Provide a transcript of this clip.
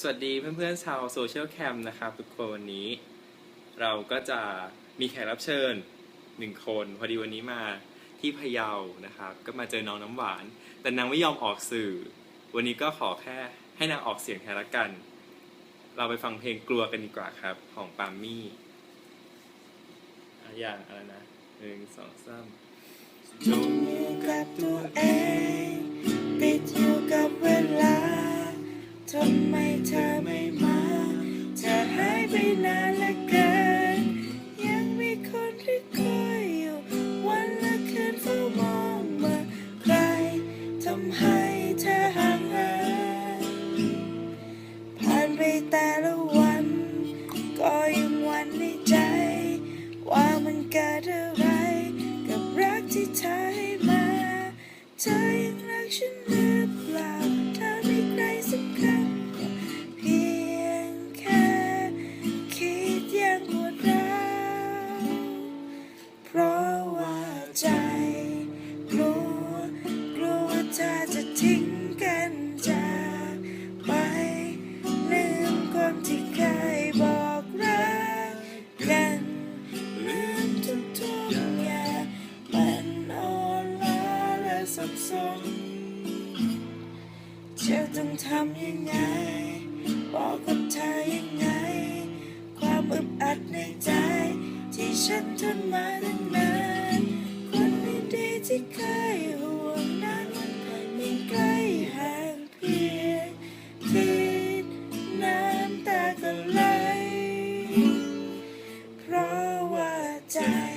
สวัสดีเพื่อนๆชาวโซเชียลแคมนะครับทุกคนวันนี้ เราก็จะมีแขกรับเชิญหนึ่งคน พอดีวันนี้มาที่พะเยานะครับ ก็มาเจอน้องน้ำหวาน แต่นางไม่ยอมออกสื่อ วันนี้ก็ขอแค่ให้นางออกเสียงแทนละกัน เราไปฟังเพลงกลัวกันดีกว่าครับ ของปามมี่อะอย่างอะไรนะหนึ่งสองสาม จงอยู่กับตัวเอง ทำไมเธอไม่มา เธอหายไปนานเหลือเกิน ยังมีคนที่คอยอยู่ วันละคืนเฝ้ามองเมื่อใครทำให้เธอห่างหินผ่านไปแต่ละวัน ก็ยังหวันในใจ ว่ามันเกิดอะไร กับรักที่เธอให้มา เธอยังรักฉันหรือ ทิ้งกันจากไป ลืมคนที่เคยบอกรักกัน ลืมทุกทุกอย่างมันอ่อนล้าและสับสนจะต้องทำยังไง บอกกับเธอยังไง ความอึดอัดในใจ ที่ฉันทนมาตั้งนานคนดีที่เคย time.